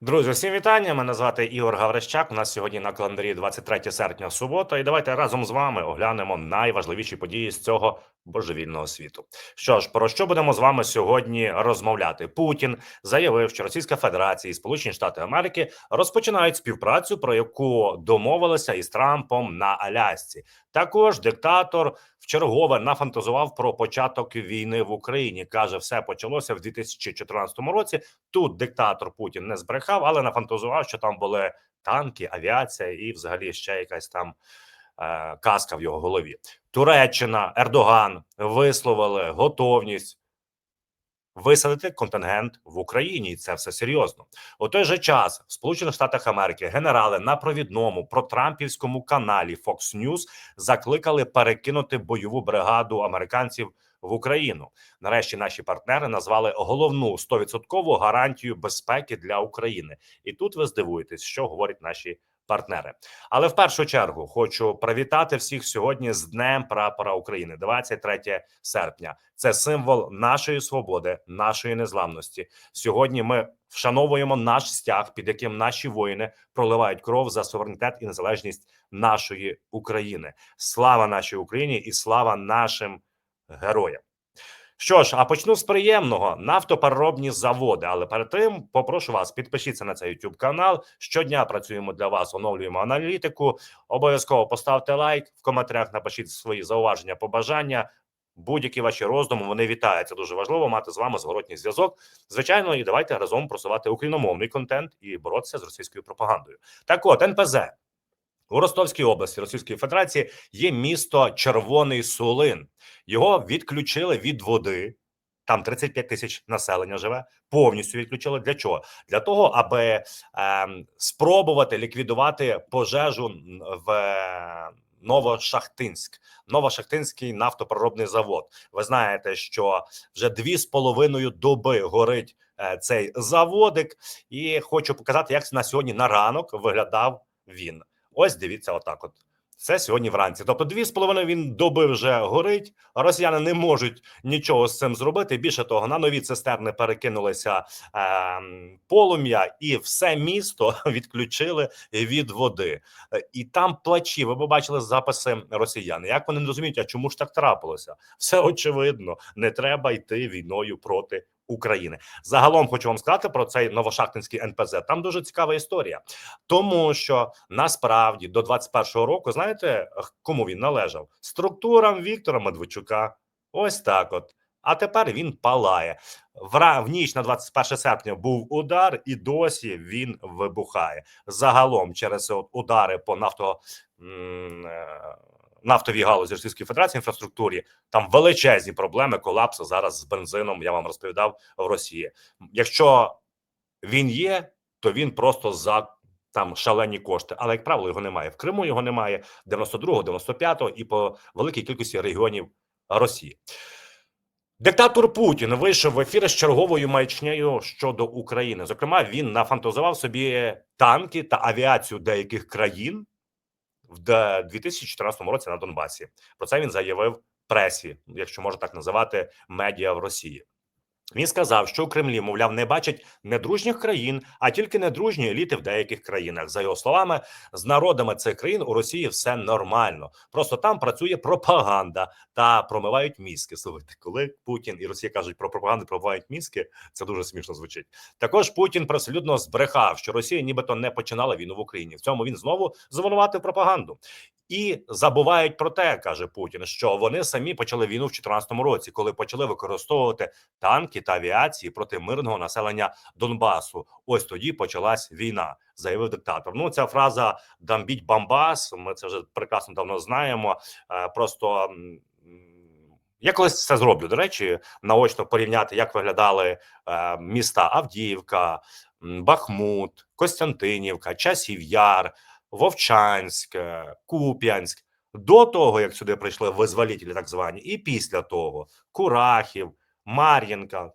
Друзі, всім вітання. Мене звати Ігор Гаврищак. У нас сьогодні на календарі 23 серпня субота. І давайте разом з вами оглянемо найважливіші події з цього божевільного світу. Що ж, про що будемо з вами сьогодні розмовляти? Путін заявив, що Російська Федерація і Сполучені Штати Америки розпочинають співпрацю, про яку домовилися із Трампом на Алясці. Також диктатор вчергове нафантазував про початок війни в Україні. каже, все почалося в 2014 році. Тут диктатор Путін не збрехав, але нафантазував, що там були танки, авіація і, взагалі, ще якась там е, казка в його голові. Туреччина, Ердоган висловили готовність висадити контингент в Україні, і це все серйозно. У той же час в Сполучених Штатах Америки генерали на провідному протрампівському каналі Fox News закликали перекинути бойову бригаду американців в Україну. Нарешті наші партнери назвали головну 100% гарантію безпеки для України. І тут ви здивуєтесь, що говорять наші партнери. Але в першу чергу хочу привітати всіх сьогодні з Днем Прапора України, 23 серпня. Це символ нашої свободи, нашої незламності. Сьогодні ми вшановуємо наш стяг, під яким наші воїни проливають кров за суверенітет і незалежність нашої України. Слава нашій Україні і слава нашим героям. Що ж, а почну з приємного нафтопереробні заводи. Але перед тим попрошу вас підпишіться на цей YouTube канал. Щодня працюємо для вас, оновлюємо аналітику. Обов'язково поставте лайк в коментарях. Напишіть свої зауваження, побажання. Будь-які ваші роздуми вони вітаються. Дуже важливо мати з вами зворотній зв'язок. Звичайно, і давайте разом просувати україномовний контент і боротися з російською пропагандою. Так, от НПЗ у Ростовській області Російської Федерації є місто Червоний Сулин. Його відключили від води. Там 35 тисяч населення живе, повністю відключили. Для чого? Для того, аби е, спробувати ліквідувати пожежу в е, Новошахтинськ, Новошахтинський нафтопереробний завод. Ви знаєте, що вже дві з половиною доби горить е, цей заводик, і хочу показати, як на сьогодні на ранок виглядав він. Ось дивіться, отак. От це сьогодні вранці. Тобто, дві з половиною він доби вже горить. Росіяни не можуть нічого з цим зробити. Більше того, на нові цистерни перекинулися е, полум'я, і все місто відключили від води. Е, і там плачі. Ви побачили записи росіян. Як вони не розуміють, а чому ж так трапилося? Все очевидно, не треба йти війною проти України. Загалом хочу вам сказати про цей новошахтинський НПЗ. Там дуже цікава історія, тому що насправді до 21-го року знаєте кому він належав? Структурам Віктора Медведчука. Ось так, от. А тепер він палає в ніч на 21 серпня. Був удар, і досі він вибухає. Загалом через удари по нафто нафтовій галузі Російської Федерації інфраструктурі там величезні проблеми колапсу зараз з бензином. Я вам розповідав в Росії. Якщо він є, то він просто за там шалені кошти, але як правило його немає. В Криму його немає 92-го, 95-го і по великій кількості регіонів Росії. Диктатор Путін вийшов в ефір з черговою маячнею щодо України. Зокрема, він нафантазував собі танки та авіацію деяких країн в 2014 році на Донбасі. Про це він заявив пресі, якщо можна так називати медіа в Росії. Він сказав, що у Кремлі, мовляв, не бачать недружніх країн, а тільки недружні еліти в деяких країнах. За його словами, з народами цих країн у Росії все нормально. Просто там працює пропаганда та промивають мізки. Слухайте, коли Путін і Росія кажуть про пропаганду, промивають мізки, це дуже смішно звучить. Також Путін абсолютно збрехав, що Росія, нібито не починала війну в Україні. В цьому він знову звинуватив пропаганду. І забувають про те, каже Путін, що вони самі почали війну в 2014 році, коли почали використовувати танки та авіації проти мирного населення Донбасу. Ось тоді почалась війна, заявив диктатор. Ну ця фраза «дамбіть Бамбас. Ми це вже прекрасно давно знаємо. Е, просто я колись це зроблю. До речі, наочно порівняти, як виглядали е, міста Авдіївка, Бахмут, Костянтинівка, Часів Яр. Вовчанськ, Куп'янськ до того, як сюди прийшли визволітелі, так звані, і після того Курахів, Мар'їнка,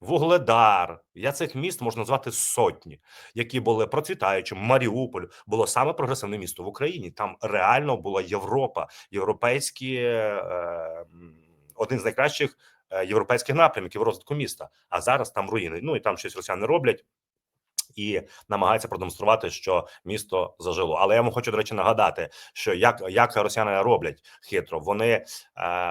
Вугледар. Я цих міст можна назвати сотні, які були процвітаючим. Маріуполь було саме прогресивне місто в Україні. Там реально була Європа, європейські е, один з найкращих е, європейських напрямків розвитку міста. А зараз там руїни. Ну і там щось росіяни роблять. І намагається продемонструвати, що місто зажило. Але я вам хочу до речі нагадати, що як як росіяни роблять хитро, вони е,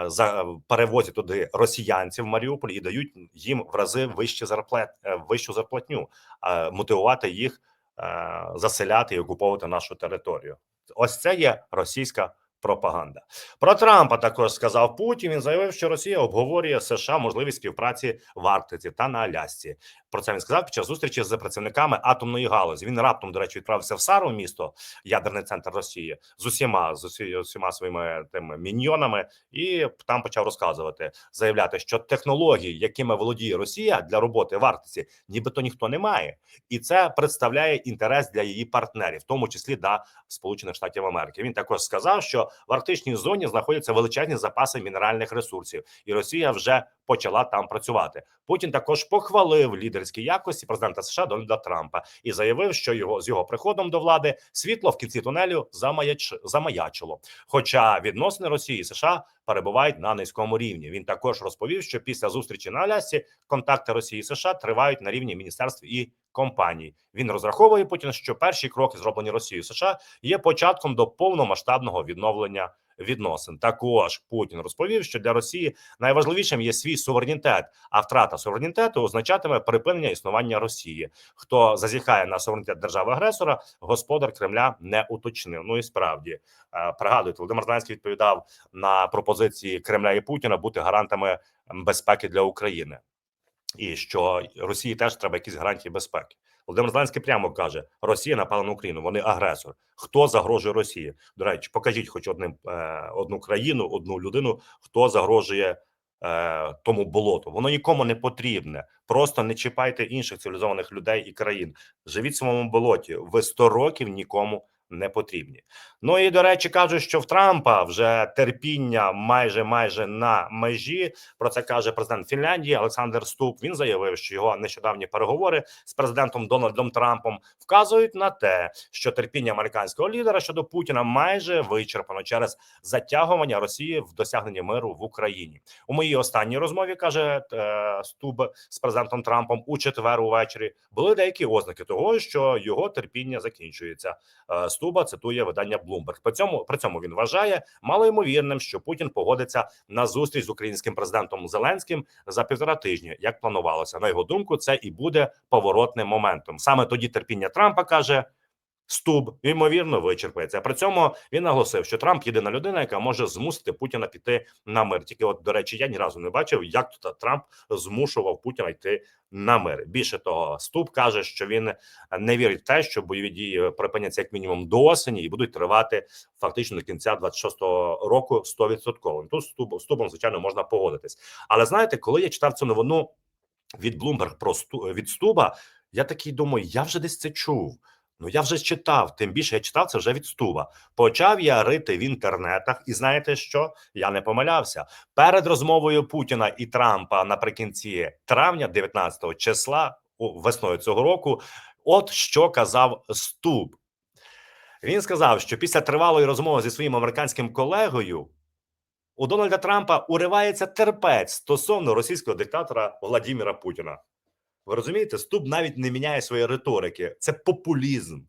за перевозять туди росіянців в Маріуполь і дають їм в рази вищі зарплат, е, вищу зарплатню, е, мотивувати їх е, заселяти і окуповувати нашу територію. Ось це є російська пропаганда. Про Трампа також сказав Путін. Він заявив, що Росія обговорює США можливість співпраці в Арктиці та на Алясці. Про це він сказав під час зустрічі з працівниками атомної галузі. Він раптом, до речі, відправився в Сару, місто, ядерний центр Росії, з усіма з усі, усіма своїми тими міньйонами, і там почав розказувати, заявляти, що технології, якими володіє Росія для роботи в Арктиці, нібито ніхто не має, і це представляє інтерес для її партнерів, в тому числі для Сполучених Штатів Америки. Він також сказав, що в арктичній зоні знаходяться величезні запаси мінеральних ресурсів, і Росія вже почала там працювати. Путін також похвалив лідерські якості президента США Дональда Трампа і заявив, що його з його приходом до влади світло в кінці тунелю замаяч, замаячило. Хоча відносини Росії і США перебувають на низькому рівні. Він також розповів, що після зустрічі на Алясці контакти Росії і США тривають на рівні міністерств і компаній. Він розраховує Путін, що перші кроки, зроблені Росією США, є початком до повномасштабного відновлення відносин. Також Путін розповів, що для Росії найважливішим є свій суверенітет, а втрата суверенітету означатиме припинення існування Росії. Хто зазіхає на суверенітет держави агресора, господар Кремля не уточнив. Ну і справді е, пригадуйте, Володимир Зеленський відповідав на пропозиції Кремля і Путіна бути гарантами безпеки для України, і що Росії теж треба якісь гарантії безпеки. Володимир Зеленський прямо каже: Росія напала на Україну. Вони агресор. Хто загрожує Росії? До речі, покажіть, хоч одним е, одну країну, одну людину, хто загрожує е, тому болоту. Воно нікому не потрібне. Просто не чіпайте інших цивілізованих людей і країн. Живіть в своєму болоті. Ви 100 років нікому не потрібні. Ну і до речі, кажуть, що в Трампа вже терпіння майже майже на межі. Про це каже президент Фінляндії Олександр Ступ. Він заявив, що його нещодавні переговори з президентом Дональдом Трампом вказують на те, що терпіння американського лідера щодо Путіна майже вичерпано через затягування Росії в досягненні миру в Україні. У моїй останній розмові каже е, Стуб з президентом Трампом у четвер увечері були деякі ознаки того, що його терпіння закінчується. Стуба цитує видання Bloomberg. При цьому при цьому він вважає малоймовірним, що Путін погодиться на зустріч з українським президентом Зеленським за півтора тижні, як планувалося. На його думку, це і буде поворотним моментом. Саме тоді терпіння Трампа каже. Стуб ймовірно вичерпається. При цьому він наголосив, що Трамп єдина людина, яка може змусити Путіна піти на мир. Тільки, от до речі, я ні разу не бачив, як тут Трамп змушував Путіна йти на мир. Більше того, Стуб каже, що він не вірить в те, що бойові дії припиняться як мінімум до осені і будуть тривати фактично до кінця 26-го року 100%. Тут Стуб, Стубом, звичайно, можна погодитись. Але знаєте, коли я читав цю новину від Bloomberg про Сту, від Стуба, я такий думаю, я вже десь це чув. Ну, я вже читав, тим більше я читав це вже від Стуба. Почав я рити в інтернетах, і знаєте що? Я не помилявся перед розмовою Путіна і Трампа наприкінці травня, 19 числа, весною цього року. От що казав Стуб. Він сказав, що після тривалої розмови зі своїм американським колегою у Дональда Трампа уривається терпець стосовно російського диктатора Владимира Путіна. Ви розумієте, Ступ навіть не міняє своєї риторики. Це популізм.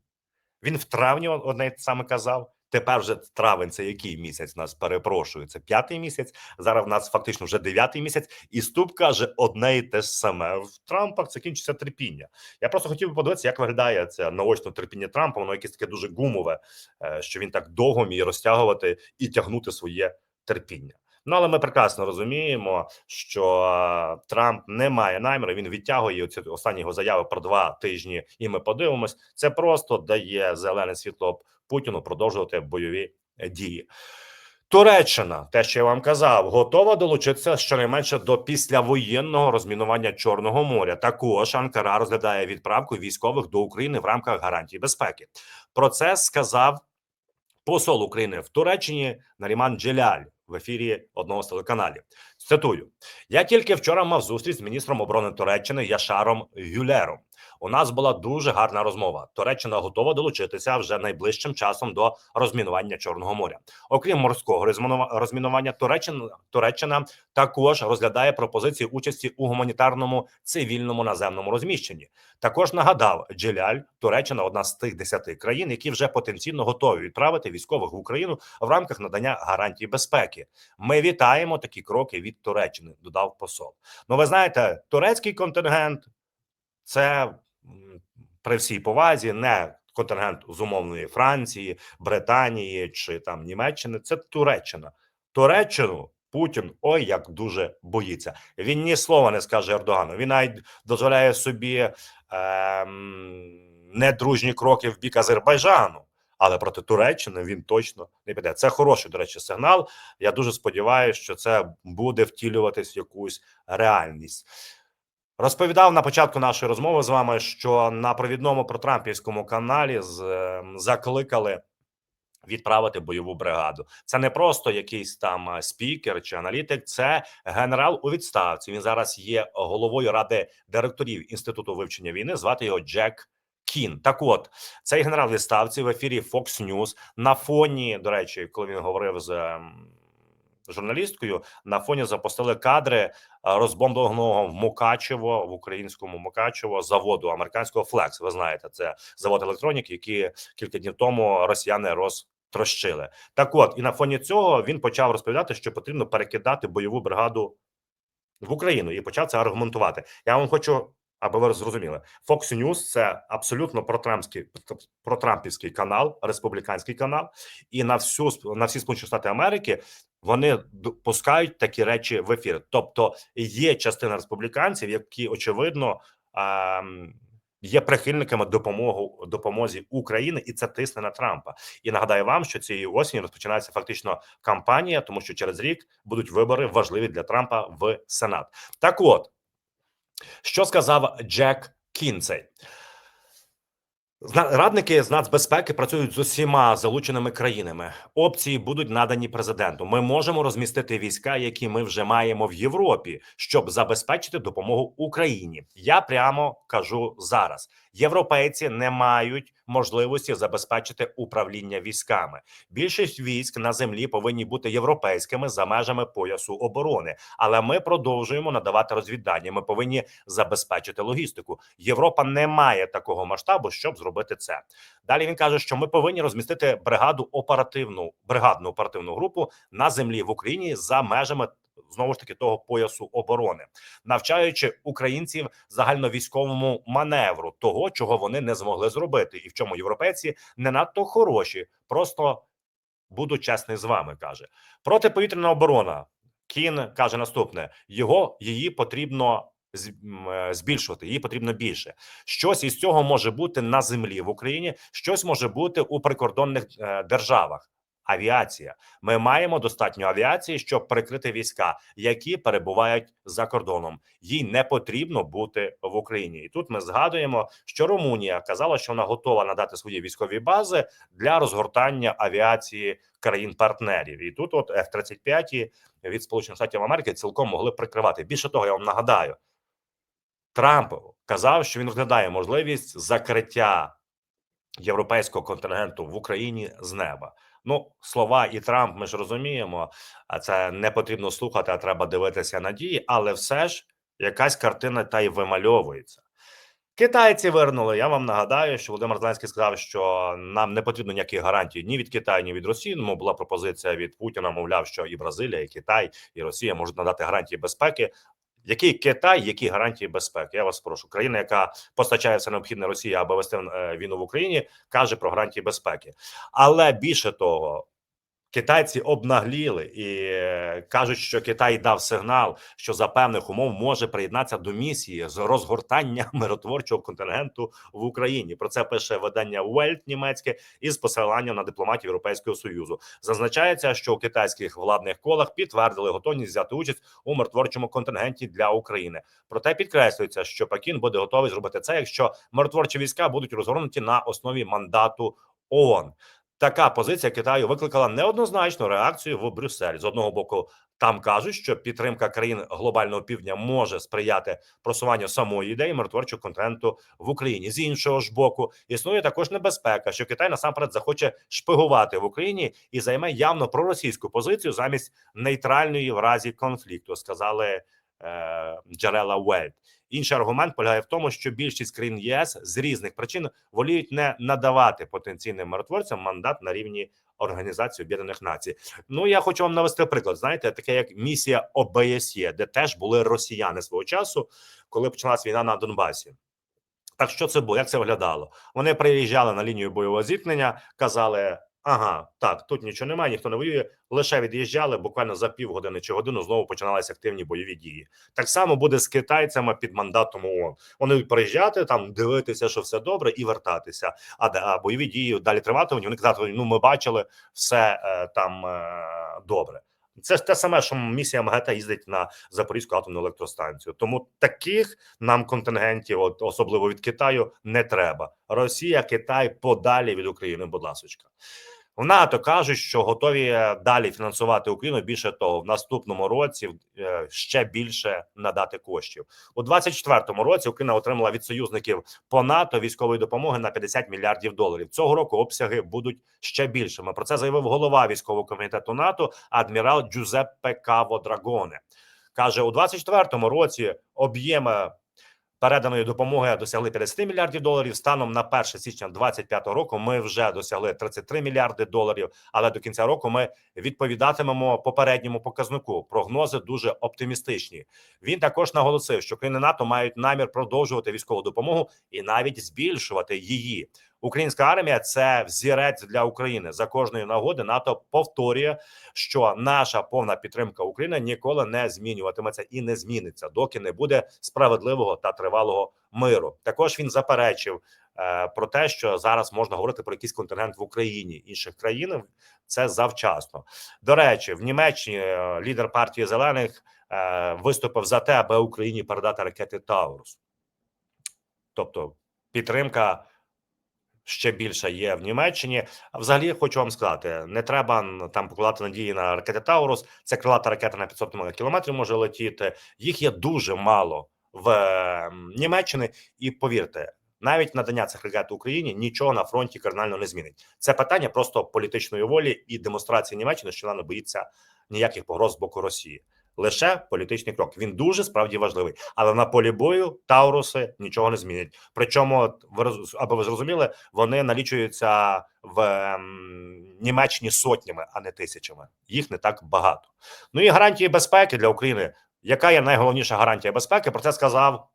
Він в травні одне саме казав. Тепер вже травень це який місяць нас перепрошую. Це п'ятий місяць. Зараз в нас фактично вже дев'ятий місяць, і Ступ каже одне і те ж саме. В Трампах закінчиться терпіння. Я просто хотів би подивитися, як виглядає це наочне терпіння Трампа. Воно якесь таке дуже гумове, е, що він так довго міє розтягувати і тягнути своє терпіння. Ну але ми прекрасно розуміємо, що Трамп не має наміру. Він відтягує оці останні його заяви про два тижні, і ми подивимось. Це просто дає зелене світло Путіну продовжувати бойові е, дії. Туреччина, те, що я вам казав, готова долучитися щонайменше до післявоєнного розмінування Чорного моря. Також Анкара розглядає відправку військових до України в рамках гарантій безпеки. Про це сказав посол України в Туреччині Наріман Джеляль в ефірі одного з телеканалів. Цитую: я тільки вчора мав зустріч з міністром оборони Туреччини Яшаром Гюлером. У нас була дуже гарна розмова. Туреччина готова долучитися вже найближчим часом до розмінування Чорного моря. Окрім морського розмінува- розмінування, Туреччина Туреччина також розглядає пропозиції участі у гуманітарному цивільному наземному розміщенні. Також нагадав Джеляль, Туреччина одна з тих десяти країн, які вже потенційно готові відправити військових в Україну в рамках надання гарантій безпеки. Ми вітаємо такі кроки від Туреччини. Додав посол. Ну, ви знаєте, турецький контингент це при всій повазі не контингент з умовної Франції, Британії чи там Німеччини. Це Туреччина. Туреччину Путін ой як дуже боїться. Він ні слова не скаже Ердогану. Він навіть дозволяє собі ем, недружні кроки в бік Азербайджану. Але проти Туреччини він точно не піде. Це хороший, до речі, сигнал. Я дуже сподіваюся, що це буде втілюватись в якусь реальність. Розповідав на початку нашої розмови з вами, що на провідному протрампівському каналі з, ем, закликали відправити бойову бригаду. Це не просто якийсь там е, спікер чи аналітик, це генерал у відставці. Він зараз є головою ради директорів інституту вивчення війни. Звати його Джек. Кін, так от цей генерал відставці в ефірі Fox News на фоні, до речі, коли він говорив з ем, журналісткою, на фоні запустили кадри е, розбомбленого в Мукачево в українському Мукачево заводу американського Флекс. Ви знаєте, це завод електроніки, які кілька днів тому росіяни розтрощили. Так, от і на фоні цього він почав розповідати, що потрібно перекидати бойову бригаду в Україну і почав це аргументувати. Я вам хочу. Аби ви зрозуміли, Fox News – це абсолютно протрампський протрампівський канал, республіканський канал, і на всю на всі Сполучені Штати Америки вони пускають такі речі в ефір. Тобто є частина республіканців, які очевидно ем, є прихильниками допомогу допомозі України, і це тисне на Трампа. І нагадаю вам, що цієї осені розпочинається фактично кампанія, тому що через рік будуть вибори важливі для Трампа в Сенат. Так, от що сказав Джек Кінцей? Радники з нацбезпеки працюють з усіма залученими країнами. Опції будуть надані президенту. Ми можемо розмістити війська, які ми вже маємо в Європі, щоб забезпечити допомогу Україні. Я прямо кажу зараз: європейці не мають можливості забезпечити управління військами. Більшість військ на землі повинні бути європейськими за межами поясу оборони. Але ми продовжуємо надавати розвіддання. Ми повинні забезпечити логістику. Європа не має такого масштабу, щоб зробити це. Далі він каже, що ми повинні розмістити бригаду оперативну бригадну оперативну групу на землі в Україні за межами. Знову ж таки того поясу оборони, навчаючи українців загальновійськовому маневру, того чого вони не змогли зробити, і в чому європейці не надто хороші. Просто буду чесний з вами. каже протиповітряна оборона. Кін каже наступне: його її потрібно е, збільшувати. Її потрібно більше. Щось із цього може бути на землі в Україні, щось може бути у прикордонних е, державах. Авіація. Ми маємо достатньо авіації, щоб прикрити війська, які перебувають за кордоном. Їй не потрібно бути в Україні. І тут ми згадуємо, що Румунія казала, що вона готова надати свої військові бази для розгортання авіації країн-партнерів. І тут, от F-35 від Сполучених Штатів Америки цілком могли прикривати. Більше того, я вам нагадаю, Трамп казав, що він розглядає можливість закриття європейського контингенту в Україні з неба. Ну, слова і Трамп, ми ж розуміємо, а це не потрібно слухати, а треба дивитися на дії, але все ж якась картина та й вимальовується. Китайці вернули. Я вам нагадаю, що Володимир Зеленський сказав, що нам не потрібно ніяких гарантій ні від Китаю, ні від Росії. Ну, була пропозиція від Путіна, мовляв, що і Бразилія, і Китай, і Росія можуть надати гарантії безпеки. Який Китай, які гарантії безпеки? Я вас прошу. Країна, яка постачає все необхідне Росії, аби вести е, війну в Україні, каже про гарантії безпеки. Але більше того, китайці обнагліли і е, кажуть, що Китай дав сигнал, що за певних умов може приєднатися до місії з розгортання миротворчого контингенту в Україні. Про це пише видання Welt німецьке із посиланням на дипломатів Європейського союзу. Зазначається, що у китайських владних колах підтвердили готовність взяти участь у миротворчому контингенті для України. Проте підкреслюється, що Пекін буде готовий зробити це, якщо миротворчі війська будуть розгорнуті на основі мандату ООН. Така позиція Китаю викликала неоднозначну реакцію в Брюсселі. З одного боку, там кажуть, що підтримка країн глобального півдня може сприяти просуванню самої ідеї миротворчого контенту в Україні. З іншого ж боку, існує також небезпека, що Китай насамперед захоче шпигувати в Україні і займе явно проросійську позицію замість нейтральної в разі конфлікту. Сказали джерела Welt. Інший аргумент полягає в тому, що більшість країн ЄС з різних причин воліють не надавати потенційним миротворцям мандат на рівні Організації Об'єднаних Націй. Ну я хочу вам навести приклад. Знаєте, таке як місія ОБСЄ, де теж були росіяни свого часу, коли почалась війна на Донбасі. Так що це було? Як це виглядало? Вони приїжджали на лінію бойового зіткнення, казали: ага, так, тут нічого немає, ніхто не воює. Лише від'їжджали буквально за півгодини чи годину знову починалися активні бойові дії. Так само буде з китайцями під мандатом ООН. Вони приїжджати там, дивитися, що все добре, і вертатися. А, а бойові дії далі триватимуть. Вони казали, ну ми бачили все е, там е, добре. Це ж те саме, що місія МГЕТА їздить на Запорізьку атомну електростанцію. Тому таких нам контингентів, от особливо від Китаю, не треба. Росія, Китай подалі від України. Будь ласочка. В НАТО кажуть, що готові е, далі фінансувати Україну. Більше того, в наступному році е, ще більше надати коштів у 24-му році. Україна отримала від союзників по НАТО військової допомоги на 50 мільярдів доларів. Цього року обсяги будуть ще більшими. Про це заявив голова військового комітету НАТО адмірал Джузеппе Каво Драгоне. Каже, у 24-му році об'єми переданої допомоги досягли 50 мільярдів доларів. Станом на 1 січня 2025 року ми вже досягли 33 мільярди доларів. Але до кінця року ми відповідатимемо попередньому показнику. Прогнози дуже оптимістичні. Він також наголосив, що країни НАТО мають намір продовжувати військову допомогу і навіть збільшувати її. Українська армія це взірець для України. За кожної нагоди НАТО повторює, що наша повна підтримка України ніколи не змінюватиметься і не зміниться, доки не буде справедливого та тривалого миру. Також він заперечив е, про те, що зараз можна говорити про якийсь контингент в Україні інших країн. Це завчасно. До речі, в Німеччині е, лідер партії зелених е, виступив за те, аби Україні передати ракети Таурус. Тобто підтримка ще більша є в Німеччині. Взагалі хочу вам сказати: не треба там покладати надії на ракети Таурус. Це крилата ракета на 500 кілометрів може летіти. Їх є дуже мало в Німеччині, і повірте. Навіть надання цих ракет Україні нічого на фронті кардинально не змінить. Це питання просто політичної волі і демонстрації Німеччини, що вона не боїться ніяких погроз з боку Росії. Лише політичний крок. Він дуже справді важливий, але на полі бою Тауруси нічого не змінять. Причому, аби ви зрозуміли, вони налічуються в ем, Німеччині сотнями, а не тисячами. Їх не так багато. Ну і гарантії безпеки для України. Яка є найголовніша гарантія безпеки? Про це сказав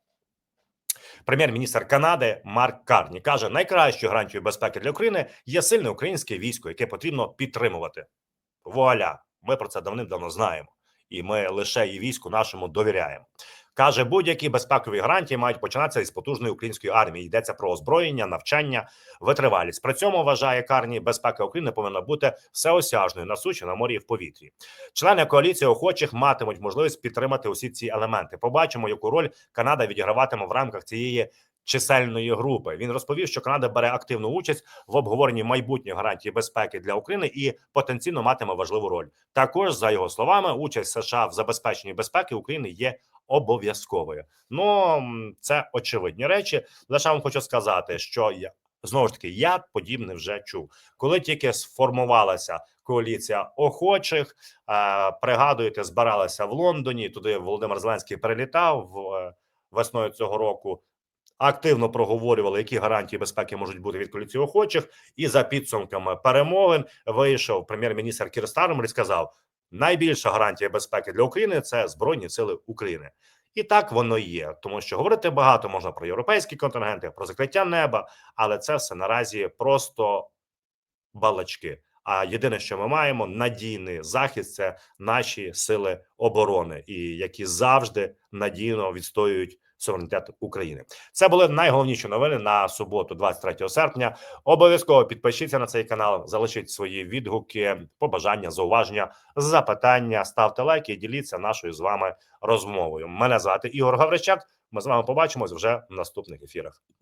прем'єр-міністр Канади Марк Карні. каже: найкращою гарантією безпеки для України є сильне українське військо, яке потрібно підтримувати. Вуаля, ми про це давним-давно знаємо, і ми лише і війську нашому довіряємо. Каже, будь-які безпекові гарантії мають починатися із потужної української армії. Йдеться про озброєння, навчання, витривалість. При цьому вважає Карні, безпека України повинна бути всеосяжною на суші, на морі і в повітрі. Члени коаліції охочих матимуть можливість підтримати усі ці елементи. Побачимо, яку роль Канада відіграватиме в рамках цієї чисельної групи. Він розповів, що Канада бере активну участь в обговоренні майбутньої гарантії безпеки для України і потенційно матиме важливу роль. Також за його словами, участь США в забезпеченні безпеки України є обов'язковою. Ну це очевидні речі. Лише вам хочу сказати, що я знову ж таки я подібне вже чув, коли тільки сформувалася коаліція охочих. Е, пригадуєте, збиралася в Лондоні. Туди Володимир Зеленський перелітав в, е, весною цього року. Активно проговорювали, які гарантії безпеки можуть бути від коаліції охочих, і за підсумками перемовин вийшов прем'єр-міністр Кір і сказав: найбільша гарантія безпеки для України це збройні сили України. І так воно є, тому що говорити багато можна про європейські контингенти, про закриття неба, але це все наразі просто балачки. А єдине, що ми маємо, надійний захист це наші сили оборони, і які завжди надійно відстоюють суверенітет України. Це були найголовніші новини на суботу, 23 серпня. Обов'язково підпишіться на цей канал, залишіть свої відгуки, побажання, зауваження, запитання, ставте лайки і діліться нашою з вами розмовою. Мене звати Ігор Гаврищак. Ми з вами побачимось вже в наступних ефірах.